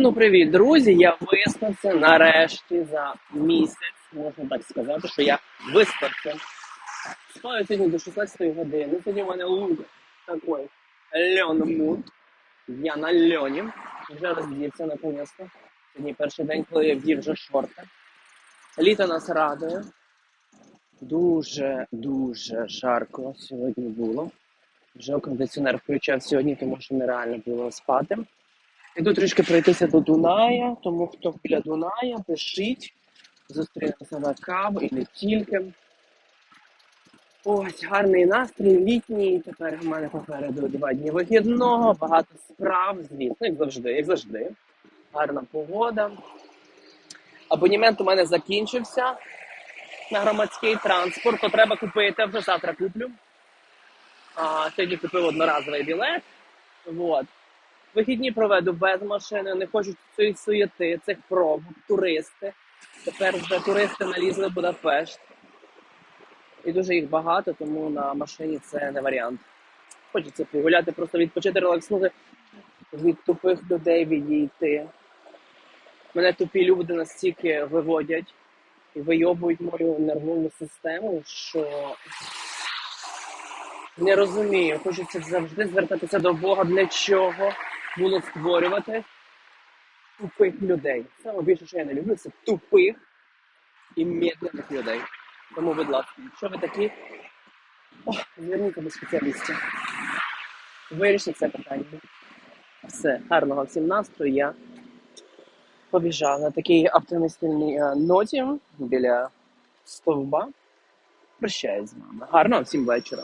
Ну, привіт, друзі! Я виспався нарешті за місяць. Можна так сказати, що я виспався. Спаю сьогодні до 16 години. Сьогодні в мене лук такий льон-мут. Я на льоні. Вже роздівся наконець-то. Сьогодні перший день, коли я вдів вже шорти. Літо нас радує. Дуже, дуже жарко сьогодні було. Вже кондиціонер включав сьогодні, тому що нереально було спати. Іду трішки пройтися до Дуная, тому хто біля Дуная, пишіть. Зустрінемося на каву і не тільки. Ось, гарний настрій, літній. Тепер в мене попереду два дні вихідного, багато справ, звісно, як завжди, як завжди. Гарна погода. Абонімент у мене закінчився на громадський транспорт, то треба купити, вже завтра куплю. А, сьогодні купив одноразовий білет. Вот. Вихідні проведу без машини, не хочу цієї суєти, цих пробок, туристи. Тепер вже туристи налізли в Будапешт. І дуже їх багато, тому на машині це не варіант. Хочеться погуляти, просто відпочити, релакснути, від тупих людей відійти. Мене тупі люди настільки виводять і вийобують мою нервову систему, що не розумію. Хочеться завжди звертатися до Бога, для чого було створювати тупих людей. Саме більше, що я не люблю, це тупих і медленних людей. Тому, будь ласка, якщо ви такі, о, зверніться до спеціалістів. Вирішіть це питання. Все, гарного всім настрою. Я побіжав на такій оптимістичній е, ноті біля стовба. Прощаюсь з вами. Гарного всім вечора.